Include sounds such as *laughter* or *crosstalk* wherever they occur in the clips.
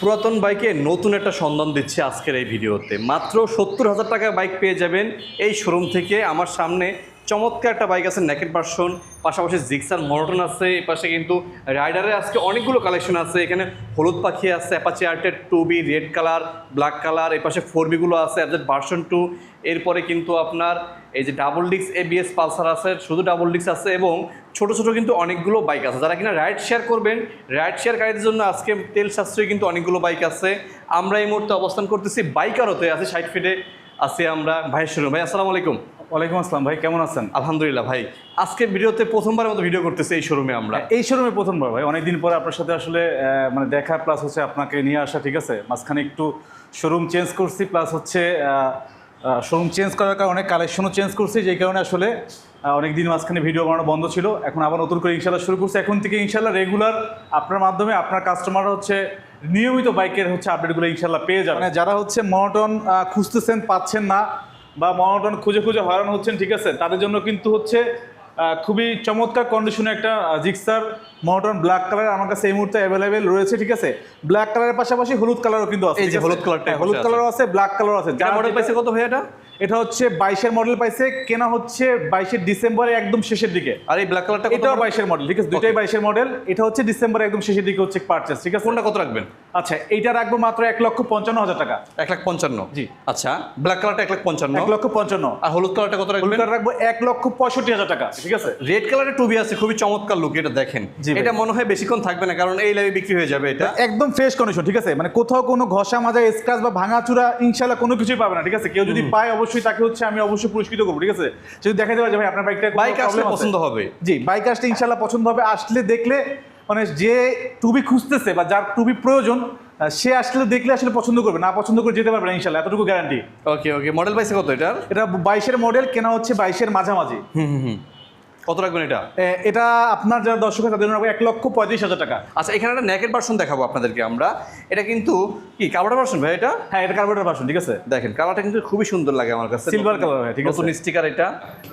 পুরাতন বাইকে নতুন একটা সন্ধান দিচ্ছে আজকের এই ভিডিওতে। মাত্র সত্তর হাজার টাকা বাইক পেয়ে যাবেন এই শোরুম থেকে। আমার সামনে চমৎকার একটা বাইক আছে নেকেট ভার্সন পাশাপাশি জিক্সার মনোটন আছে, এই পাশে কিন্তু রাইডারের আজকে অনেকগুলো কালেকশন আছে, এখানে হলুদ পাখি আছে অ্যাপাচি আর্টের two V red colour black colour এই পাশে ফোর বিগুলো আছে অ্যাপজেট ভার্সন টু এরপরে কিন্তু আপনার এই যে ডাবল ডিক্স এবিএস পালসার আছে, শুধু ডাবল ডিক্স আছে এবং ছোট ছোট কিন্তু অনেকগুলো বাইক আছে। যারা কিনা রাইড শেয়ার করবেন রাইড শেয়ার গাড়ির জন্য আজকে তেল সাশ্রয়ী কিন্তু অনেকগুলো বাইক আছে। আমরা এই মুহূর্তে অবস্থান করতেছি বাইকারতে আছে সাইড ফিটে আছি আমরা ভাইয়ের শুরু ভাই, আসসালামু আলাইকুম। ওয়ালাইকুম আসসালাম ভাই কেমন আছেন? আলহামদুলিল্লাহ ভাই আজকের ভিডিওতে প্রথমবারের মতো ভিডিও করতেছি এই শোরুমে আমরা। এই শোরুমে প্রথমবার ভাই অনেকদিন পরে আপনার সাথে আসলে মানে দেখা প্লাস হচ্ছে আপনাকে নিয়ে আসা ঠিক আছে? মাঝখানে একটু শোরুম চেঞ্জ করছি প্লাস হচ্ছে শোরুম চেঞ্জ করার কারণে অনেক কালেকশনও চেঞ্জ করছি যেই কারণে আসলে অনেক দিন মাঝখানে ভিডিও বানানো বন্ধ ছিল। এখন আবার নতুন করে ইনশাল্লাহ শুরু করছি। এখন থেকে ইনশাল্লাহ রেগুলার আপনার মাধ্যমে আপনার কাস্টমাররা হচ্ছে নিয়মিত বাইকের হচ্ছে আপডেটগুলো ইনশাল্লাহ পেয়ে যাবে মানে যারা হচ্ছে মনোটন খুঁজতেছেন পাচ্ছেন না বা মনোটন খুঁজে খুঁজে হয়রান হচ্ছেন ঠিক আছে? তাদের জন্য কিন্তু হচ্ছে খুবই চমৎকার কন্ডিশনে একটা জিক্সার মনোটন ব্ল্যাক কালার আমার কাছে এই মুহূর্তে অ্যাভেলেবেল রয়েছে ঠিক আছে? ব্ল্যাক কালারের পাশাপাশি হলুদ কালারও কিন্তু আছে এই যে হলুদ কালারটা হ্যাঁ, হলুদ। কালারও আছে ব্ল্যাক কালারও আছে। যার মডেল পাইছে কত ভাই এটা? এটা হচ্ছে বাইশের মডেল পাইছে কেনা হচ্ছে বাইশের ডিসেম্বরের একদম শেষের দিকে। আর এই ব্ল্যাক কালারটা এটাও বাইশের মডেল ঠিক আছে? দুইটাই বাইশের মডেল এটা হচ্ছে ডিসেম্বরের একদম শেষের দিকে হচ্ছে পারচেস ঠিক আছে? কোনটা কত রাখবেন? আচ্ছা এইটা রাখব মাত্র এক লক্ষ পঞ্চান্ন হাজার টাকা। এক লাখ পঞ্চান্ন? জি। আচ্ছা ব্ল্যাক কালারটা এক লাখ পঞ্চান্ন। এক লক্ষ পঞ্চান্ন। আর হলুদ কালারটা কত রাখবেন? হলুদ রাখব এক লক্ষ পঁয়ষট্টি হাজার টাকা ঠিক আছে? রেড কালারের টুবি আছে খুবই চমৎকার লুক এটা দেখেন। এটা মনে হয় বেশিক্ষণ থাকবে না কারণ এই লাইভে বিক্রি হয়ে যাবে এটা। একদম ফ্রেশ কন্ডিশন ঠিক আছে? মানে কোথাও কোনো ঘষা মাজা স্ক্র্যাচ বা ভাঙাচুরা ইনশাল্লাহ কোনো কিছুই পাবে না ঠিক আছে? কেউ যদি পায় অবশ্যই তাকে হচ্ছে আমি অবশ্যই পুরস্কৃত করব ঠিক আছে? যদি দেখা যাবে যে ভাই আপনার বাইকটা বাইক আসলে পছন্দ হবে। জি বাইক আসলে ইনশাল্লাহ পছন্দ হবে আসলে দেখলে মানে যে টুবি খুঁজতেছে বা যার টুবি প্রয়োজন সে আসলে দেখলে আসলে পছন্দ করবে না পছন্দ করে যেতে পারবে না ইনশাল্লাহ এতটুকু গ্যারান্টি ওকে ওকে মডেল বাইসে কত এটা এটা বাইশের মডেল কেনা হচ্ছে বাইশের মাঝামাঝি। হুম হুম হুম। কত রাখবেন এটা? এটা আপনার যারা দর্শক তাদের জন্য এক লক্ষ পঁয়ত্রিশ হাজার টাকা। আচ্ছা এখানে একটা নেকেট ভার্সন দেখাবো আপনাদেরকে আমরা। এটা কিন্তু কি কাভার্ড ভার্সন ভাই এটা? হ্যাঁ এটা কার্বোরেটার ভার্সন ঠিক আছে? দেখেন কালারটা কিন্তু খুবই সুন্দর লাগে আমার কাছে। Color হয়, ঠিক আছে। নতুন স্টিকার এটা।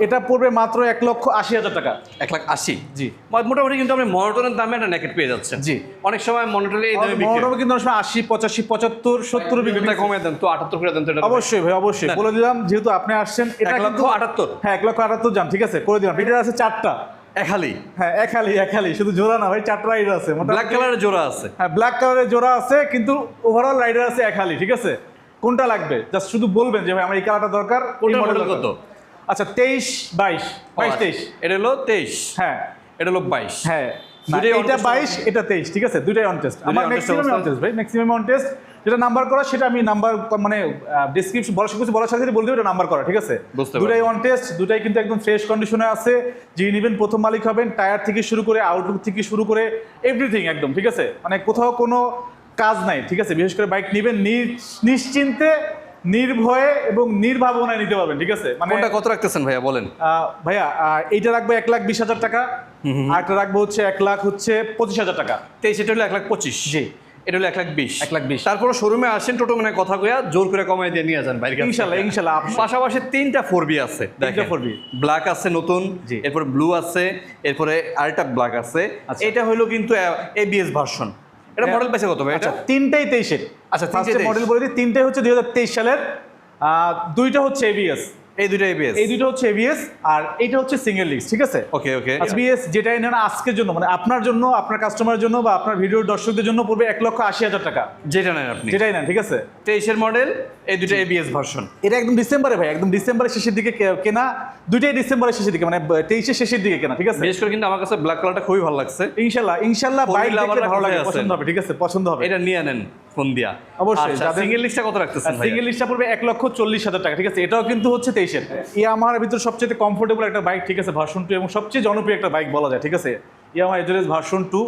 এটা পড়বে মাত্র এক লক্ষ আশি হাজার টাকা। এক লাখ আশি? জি। মোটামুটি কিন্তু আপনি মনোটনের দামে একটা নেকেট পেয়ে যাচ্ছেন। জি। অনেক সময় মনোটনে এই দামে। মনোটমে কিন্তু অনেক সময় আশি পঁচাশি পঁচাত্তর সত্তর বিক্রি এটা কমে দেন তো আটাত্তর করে দেন তো এটা অবশ্যই ভাই অবশ্যই। বলে দিলাম যেহেতু আপনি আসছেন এটা এক লক্ষ আটাত্তর। হ্যাঁ এক লক্ষ আটাত্তর যান ঠিক আছে? করে দিলাম। এটার আছে চারটা। এক হালি হ্যাঁ এক হালি এক হালি শুধু জোড়া না ভাই চারটা রাইডার আছে। ব্ল্যাক কালারের জোড়া আছে। হ্যাঁ ব্ল্যাক কালারের জোড়া আছে কিন্তু ওভারঅল রাইডার আছে এক হালি ঠিক আছে? কোনটা লাগবে? জাস্ট শুধু বলবেন যে ভাই আমার এই কালারটা দরকার model model কত? আচ্ছা তেইশ বাইশ বাইশ তেইশ। এটা হলো তেইশ। হ্যাঁ। এটা হলো বাইশ। হ্যাঁ। দুটোই এটা বাইশ এটা তেইশ ঠিক আছে? দুইটাই অন টেস্ট আমার ম্যাক্সিমাম অন টেস্ট ভাই ম্যাক্সিমাম অন টেস্ট যেটা নাম্বার করা সেটা আমি নাম্বার মানে ডিসক্রিপশন বলার সাথে বলার সাথে বলতে এটা নাম্বার করা ঠিক আছে? দুটাই অন টেস্ট দুটাই কিন্তু একদম ফ্রেশ কন্ডিশনে আছে। যিনি নেবেন প্রথম মালিক হবেন টায়ার থেকে শুরু করে আউটলুক থেকে শুরু করে এভরিথিং একদম ঠিক আছে? মানে কোথাও কোনো কাজ নাই ঠিক আছে? বিশেষ করে বাইক নেবেন নিশ্চিন্তে নির্ভয়ে এবং নির্ভাবনায় নিতে পারবেন ঠিক আছে? মানে কত রাখতেছেন ভাইয়া বলেন। ভাইয়া এইটা রাখব এক লাখ বিশ হাজার টাকা আর একটা রাখব হচ্ছে এক লাখ হচ্ছে পঁচিশ হাজার টাকা। তেইশ এটা হলো এক লাখ পঁচিশ। জি। এটা হলো এক লাখ বিশ এক লাখ বিশ। তারপরে শোরুমে আসেন টোটো মানে কথা কইয়া জোর করে কমাই দিয়ে নিয়ে যান বাইরে ইনশাল্লাহ, ইনশাল্লাহ। পাশাপাশি তিনটা ফোর বি আছে তিনটা 4B ব্ল্যাক আছে নতুন। এরপর ব্লু আছে এরপরে আরেকটা ব্ল্যাক আছে আচ্ছা। এটা হলো কিন্তু এবিএস ভার্সন এটা হ্যাঁ। মডেল পাইছে কত ভাই আচ্ছা তিনটাই তেইশের আচ্ছা, তিনটেই 23 মডেল বলে দিই তিনটাই হচ্ছে দুই হাজার তেইশ সালের দুইটা হচ্ছে এবিএস এই দুটো এবিএস এই দুইটা হচ্ছে এবিএস আর এইটা হচ্ছে সিঙ্গেল লিস্ট ঠিক আছে? ওকে ওকে এবিএস যেটাই নেন আজকের জন্য মানে আপনার জন্য আপনার কাস্টমারের জন্য বা আপনার ভিডিওর দর্শকদের জন্য পড়বে এক লক্ষ আশি হাজার টাকা। যেটা নেন আপনি। যেটাই নেন ঠিক আছে? তেইশের মডেল এই দুটো এবিএস ভার্সন এটা একদম ডিসেম্বরে ভাই একদম ডিসেম্বরের শেষের দিকে কেনা দুইটাই ডিসেম্বরের শেষের দিকে মানে তেইশের শেষের দিকে কেনা ঠিক আছে? বিশেষ করে কিন্তু আমার কাছে ব্ল্যাক কালারটা খুবই ভালো লাগছে। ইনশাল্লাহ ইনশাল্লাহ বাইক ভালো লাগে পছন্দ হবে ঠিক আছে? পছন্দ হবে। এটা নিয়ে নেন। ফোন দিয়া। অবশ্যই, সিঙ্গেল লিস্টটা কত রাখতেছেন ভাই সিঙ্গেল লিস্টটা পড়বে এক লক্ষ চল্লিশ হাজার টাকা ঠিক আছে? এটাও কিন্তু হচ্ছে তেইশের। আমার ভিতর সবচেয়ে কমফোর্টেবল একটা বাইক ঠিক আছে ভার্সন টু এবং সবচেয়ে জনপ্রিয় একটা বাইক বলা যায় ঠিক আছে? ইয়ামাহা এজরেস ভার্সন টু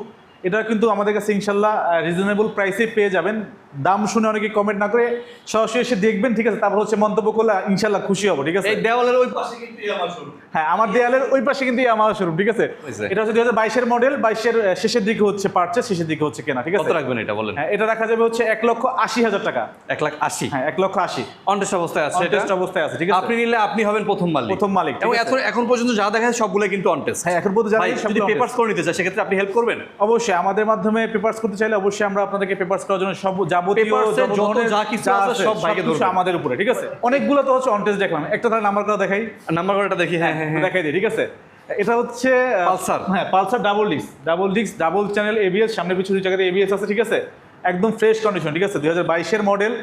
এটা কিন্তু আমাদের কাছে ইনশাল্লাহ রিজনেবল প্রাইসে পেয়ে যাবেন। দাম শুনে অনেকে কমেন্ট না করে সরাসরি এসে দেখবেন ঠিক আছে? তারপর হচ্ছে মন্তব্য করলে ইনশাল্লাহ খুশি হব ঠিক আছে? এই দেওয়ালের ওই পাশে কিন্তু আমার শোরুম হ্যাঁ আমার দেওয়ালের ওই পাশে কিন্তু আমার শোরুম ঠিক আছে? এটা হচ্ছে দুই হাজার বাইশের মডেল বাইশের শেষের দিকে হচ্ছে পারচেস শেষের দিকে হচ্ছে কেনা ঠিক আছে? রাখবেন এটা বলেন? হ্যাঁ এটা রাখা যাবে হচ্ছে এক লক্ষ আশি হাজার টাকা। এক লাখ আশি? হ্যাঁ এক লক্ষ আশি। অনটেস্ট অবস্থায় আছে অনটেস্ট অবস্থায় আছে ঠিক আছে? আপনি নিলে আপনি হবেন প্রথম মালিক। প্রথম মালিক, এবং এখন এখন পর্যন্ত যা দেখা যায় সবগুলো কিন্তু অনটেস্ট হ্যাঁ এখন পর্যন্ত জানি যদি পেপারস করে নিতে চায় সেক্ষেত্রে আপনি হেল্প করবেন? অবশ্যই আমাদের মাধ্যমে পেপারস করতে চাইলে অবশ্যই আমরা আপনাদেরকে পেপারস করার জন্য সব যাবতীয় যত যা কিছু আছে সব ভাইকে সবকিছু আমাদের উপরে ঠিক আছে? অনেকগুলো তো হচ্ছে দেখলাম। একটা নাম্বার করা দেখাই। নাম্বার দেখি হ্যাঁ হ্যাঁ হ্যাঁ। দেখাই দিই ঠিক আছে? এটা হচ্ছে হ্যাঁ Pulsar double disc double disc double channel ABS সামনে পিছু দুই জায়গাতে এবিএস আছে ঠিক আছে? একদম ফ্রেশ কন্ডিশন ঠিক আছে? দুই হাজার বাইশের মডেল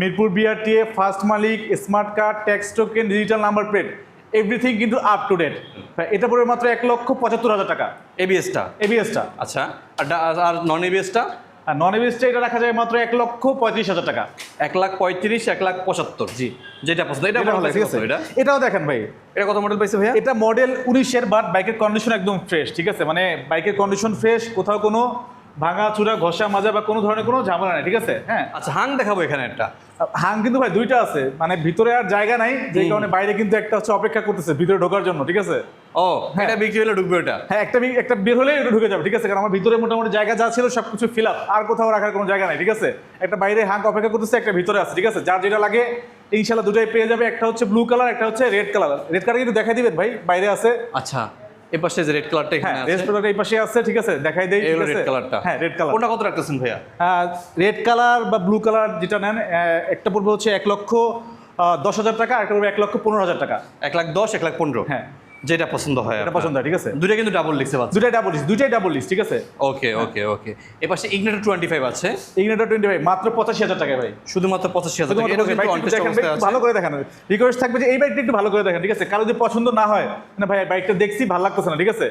মিরপুর বিআরটিএ ফার্স্ট মালিক smart card tax token digital number plate everything কিন্তু আপ টু ডেট এটা পড়বে মাত্র এক লক্ষ পঁচাত্তর হাজার টাকা। এবিএসটা এবিএসটা আচ্ছা আর নন এবিএসটা আর নন এবিএসটা এটা রাখা যায় মাত্র এক লক্ষ পঁয়ত্রিশ হাজার টাকা। এক লাখ পঁয়ত্রিশ এক লাখ পঁচাত্তর। জি যেটা পছন্দ এটা ভালো ঠিক আছে? এটা? এটাও দেখেন ভাই। এটা কত মডেল পাইছে ভাইয়া? এটা মডেল উনিশের বাট বাইকের কন্ডিশন একদম ফ্রেশ ঠিক আছে? মানে বাইকের কন্ডিশন ফ্রেশ কোথাও কোনো ভাঙা চূড়া ঘষা মাজা বা কোনো ধরনের কোনো ঝামেলা নেই ঠিক আছে? হ্যাঁ। আচ্ছা হাং দেখাবো এখানে একটা। হাং কিন্তু ভাই দুইটা আছে মানে ভিতরে আর জায়গা নাই যে কারণে বাইরে কিন্তু একটা হচ্ছে অপেক্ষা করতেছে ভিতরে ঢোকার জন্য ঠিক আছে? ও হ্যাঁ। এটা বিক্রি হলে ঢুকবে এটা হ্যাঁ একটা একটা বের হলেই এটা ঢুকে যাবে ঠিক আছে? কারণ আমার ভিতরে মোটামুটি জায়গা যা ছিল সব কিছু ফিল আপ আর কোথাও রাখার কোনো জায়গা নাই ঠিক আছে? একটা বাইরে হাঁক অপেক্ষা করতেছে একটা ভিতরে আছে ঠিক আছে? যার যেটা লাগে ইনশাল্লাহ দুটাই পেয়ে যাবে একটা হচ্ছে ব্লু কালার একটা হচ্ছে রেড কালার রেড কালার কিন্তু দেখাই দিবেন ভাই বাইরে আছে। আচ্ছা এ পাশে যে রেড কালারটা হ্যাঁ এখানে রেড আছে। কালার এই পাশে আছে ঠিক আছে? দেখাই দেই ঠিক রেড কালারটা হ্যাঁ রেড কালার কোনটা কত রাখতেছেন ভাইয়া? রেড কালার বা ব্লু কালার যেটা নেন একটা পড়বে হচ্ছে এক লক্ষ দশ হাজার টাকা একটা পড়বে এক লক্ষ পনেরো হাজার টাকা। এক লাখ দশ এক লাখ পনেরো। হ্যাঁ। যেটা পছন্দ হয় এটা পছন্দ হয় ঠিক আছে? দুইটা কিন্তু ডাবল লিখতে পাচ্ছি দুটাই ডাবল লিস্ট দুটাই ডাবল লিস্ট ঠিক আছে? ওকে ওকে ওকে পাশে টোয়েন্টি ফাইভ আছে। ইগনেটার টোয়েন্টি ফাইভ মাত্র পঁচাশি হাজার টাকা ভাই। শুধুমাত্র পঁচাশি হাজার ভালো করে দেখান। রিকোয়েস্ট থাকবে যে এই বাইকটা একটু ভালো করে দেখেন ঠিক আছে? কারও যদি পছন্দ না হয় না ভাই বাইকটা দেখছি ভালো লাগতেছে না ঠিক আছে?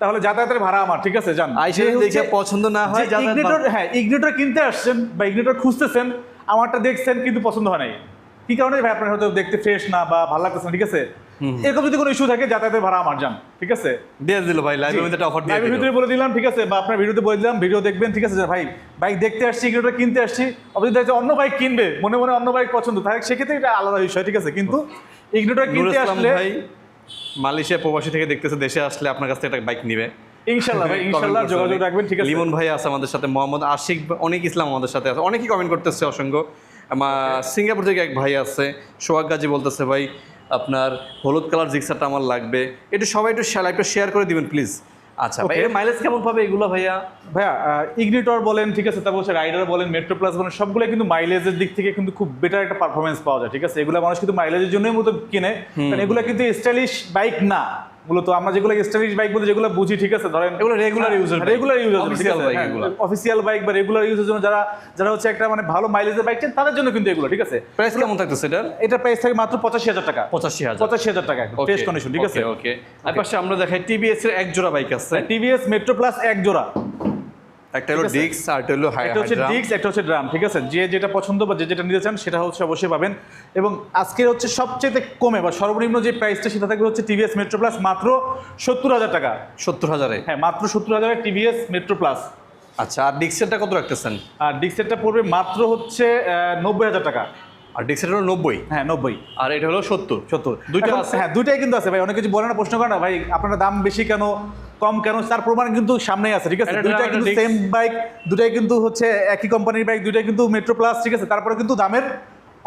তাহলে যাতায়াতের ভাড়া আমার ঠিক আছে জান আইসে দেখে পছন্দ না হয় ইগনিটর হ্যাঁ ইগনিটর কিনতে আসছেন বা ইগনিটর খুঁজতেছেন আমারটা দেখছেন কিন্তু পছন্দ হয় নাই। কি কারণে ভাই আপনার হয়তো দেখতে ফ্রেশ না বা ভালো লাগতেছে না ঠিক আছে? এরকম যদি কোনো ইস্যু থাকে যাতায়াতের ভাড়া আমার যান ঠিক আছে? দিয়ে দিল ভাই লাইভের একটা অফার দিয়ে লাইভের ভিতরে বলে দিলাম ঠিক আছে? বা আপনার ভিডিওতে বলে দিলাম ভিডিও দেখবেন ঠিক আছে? ভাই বাইক দেখতে আসছি ইগনিটর কিনতে আসছি। অবশ্যই দেখা যাচ্ছে অন্য বাইক কিনবে মনে মনে অন্য বাইক পছন্দ। তাহলে সেক্ষেত্রে এটা আলাদা বিষয় ঠিক আছে? কিন্তু ইগনিটর নুর কিনতে আসলে ভাই মালয়েশিয়া প্রবাসী থেকে দেখতেছে দেশে আসলে আপনার কাছ থেকে একটা বাইক নিবে। ইনশাল্লাহ ভাই *laughs* ইনশাল্লাহ Comment যোগাযোগ রাখবেন ঠিক আছে? লিমন ভাই আছে আমাদের সাথে মোহাম্মদ আশিক অনেক ইসলাম আমাদের সাথে আছে অনেকেই কমেন্ট করতেছে অসংখ্য। আমার সিঙ্গাপুর থেকে এক ভাই আছে সোহাগ গাজী বলতেছে ভাই আপনার হলুদ কালার জিক্সারটা আমার লাগবে। এটা সবাই একটু লাইভটা শেয়ার করে দিবেন প্লিজ আচ্ছা ভাই. মাইলেজ কেমন পাবে এগুলো ভাইয়া? ভাইয়া ইগনিটর বলেন ঠিক আছে তারপর হচ্ছে রাইডার বলেন মেট্রো প্লাস বলেন সবগুলো কিন্তু মাইলেজের দিক থেকে কিন্তু খুব বেটার একটা পারফরমেন্স পাওয়া যায় ঠিক আছে? এগুলো মানুষ কিন্তু মাইলেজের জন্যই মতো কিনে কারণ এগুলো কিন্তু স্টাইলিশ বাইক না। মূলত আমরা যেগুলো স্টাইলিশ বাইক বলতে যেগুলো বুঝি ঠিক আছে? ধরেন এগুলো regular user regular user official bike এগুলো। অফিসিয়াল বাইক বা রেগুলার ইউজের জন্য যারা যারা হচ্ছে একটা মানে ভালো মাইলেজের বাইক চান তাদের জন্য কিন্তু এগুলো ঠিক আছে? প্রাইস কেমন থাকতেছে এটার? এটা প্রাইস থাকে মাত্র পঁচাশি হাজার টাকা। পঁচাশি হাজার। পঁচাশি হাজার টাকা টেস্ট কন্ডিশন ঠিক আছে? ওকে আর পাশে আমরা দেখাই টিভিএস এর এক জোড়া বাইক আছে। টিভিএস মেট্রো প্লাস এক জোড়া। একটা হলো ডিক্স আর একটা হলো একটা হচ্ছে ডিক্স একটা হচ্ছে ড্রাম ঠিক আছে? যে যেটা পছন্দ বা যে যেটা নিতে চান সেটা হচ্ছে অবশ্যই পাবেন। এবং আজকে হচ্ছে সবচেয়ে কমে বা সর্বনিম্ন যে প্রাইসটা সেটা থাকবে হচ্ছে টিভিএস মেট্রো প্লাস মাত্র সত্তর হাজার টাকা। সত্তর হাজারে? হ্যাঁ মাত্র সত্তর হাজারের টিভিএস মেট্রো প্লাস আচ্ছা আর ডিক্সেরটা কত রাখতেছেন? আর ডিক্সেরটা পড়বে মাত্র হচ্ছে নব্বই হাজার টাকা। আর ডিক্সের হলো নব্বই? হ্যাঁ নব্বই। আর এটা হলো সত্তর? সত্তর। দুইটা আছে? হ্যাঁ দুইটাই কিন্তু আছে ভাই। অনেক কিছু বলে না প্রশ্ন করে না ভাই আপনার দাম বেশি কেন? কম কেন? তার প্রমাণ কিন্তু সামনেই আছে ঠিক আছে? দুইটা কিন্তু। সেম বাইক দুটাই কিন্তু হচ্ছে একই কোম্পানির বাইক দুইটাই কিন্তু মেট্রো প্লাস ঠিক আছে? তারপরে কিন্তু দামের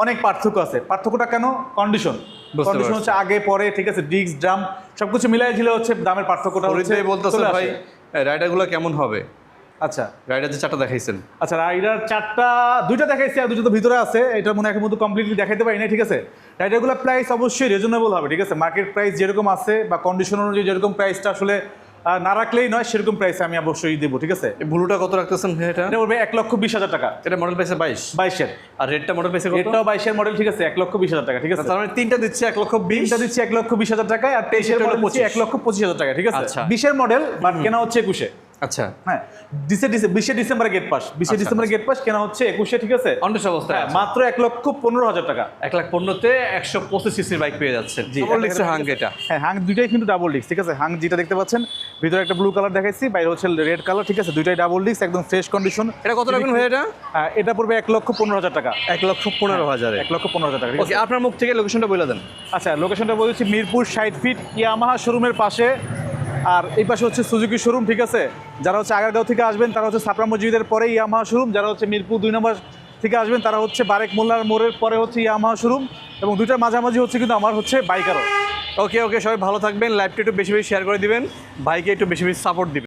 অনেক পার্থক্য আছে। পার্থক্যটা কেন? কন্ডিশন কন্ডিশন হচ্ছে আগে পরে ঠিক আছে? ডিস্ক ড্রাম সবকিছু মিলাই ঝিলে হচ্ছে দামের পার্থক্যটা হচ্ছে বলতেছে ভাই রাইডারগুলো কেমন হবে? আচ্ছা। রাইডার যে চারটা দেখাইছেন। আচ্ছা রাইডার চারটা দুইটা দেখাইছি আর দুটো তো ভিতরে আছে। এটা মনে এখন মতো কমপ্লিটলি দেখাইতে পারি না ঠিক আছে? রাইডারগুলো প্রাইস অবশ্যই রিজনেবল হবে ঠিক আছে? মার্কেট প্রাইস যেরকম আছে বা কন্ডিশন অনুযায়ী যেরকম প্রাইসটা আসলে না রাখলেই নয় সেরকম প্রাইস আমি অবশ্যই দেবো ঠিক আছে? ব্লুটা কত রাখতেছেন এটা? এটা বলবে এক লক্ষ বিশ হাজার টাকা। এটা মডেল পাইছে বাইশ? বাইশের আর রেটটা মডেল পাইছে এটাও বাইশের মডেল ঠিক আছে এক লক্ষ বিশ হাজার টাকা ঠিক আছে? তার মানে তিনটা দিচ্ছে এক লক্ষ বিশ? তিনটা দিচ্ছি এক লক্ষ বিশ হাজার টাকায় আর তেইশের মডেল দিচ্ছি 25 এক লক্ষ পঁচিশ হাজার টাকা ঠিক আছে? আচ্ছা। বিশের মডেল বাট কেনা হচ্ছে একুশে। আচ্ছা। হ্যাঁ বিশে ডিসে- বিশে ডিসেম্বরে গেট পাস বিশে আচ্ছা, ডিসেম্বরে গেট পাস কেনা হচ্ছে একুশে ঠিক আছে? হ্যাঁ, মাত্র এক লক্ষ পনেরো হাজার টাকা। এক লাখ পনেরোতে একশো পঁচিশ সিসির বাইক পেয়ে ডাবল ডিক্সের হাঙ্গ এটা হ্যাঁ হাং দুইটাই কিন্তু ডাবল ডিস্ক ঠিক আছে? হাং যেটা দেখতে পাচ্ছেন ভিতরে একটা ব্লু কালার দেখাইছি বাইরে হচ্ছে রেড কালার ঠিক আছে? দুইটাই ডাবল ডিস্ক একদম ফ্রেশ কন্ডিশন এটা কত রাখবেন ভাই এটা? এটা পড়বে এক লক্ষ পনেরো হাজার টাকা। এক লক্ষ পনেরো হাজারে। এক লক্ষ পনেরো হাজার টাকা ওকে আপনার মুখ থেকে লোকেশনটা বলে দেন। আচ্ছা লোকেশনটা বলছি মিরপুর ষাট ফিট ইয়ামাহা শোরুমের পাশে। আর এই পাশে হচ্ছে সুজুকি শোরুম ঠিক আছে? যারা হচ্ছে আগারগাঁও থেকে আসবেন তারা হচ্ছে সাপড়া মসজিদের পরে ইয়ামাহা শোরুম যারা হচ্ছে মিরপুর দুই নম্বর থেকে আসবেন তারা হচ্ছে বারেক মোল্লার মোড়ের পরে হচ্ছে ইয়ামাহা শোরুম এবং দুইটার মাঝামাঝি হচ্ছে কিন্তু আমার হচ্ছে বাইকারও ওকে ওকে সবাই ভালো থাকবেন লাইভটা একটু বেশি বেশি শেয়ার করে দিবেন বাইকে একটু বেশি বেশি সাপোর্ট দিবেন।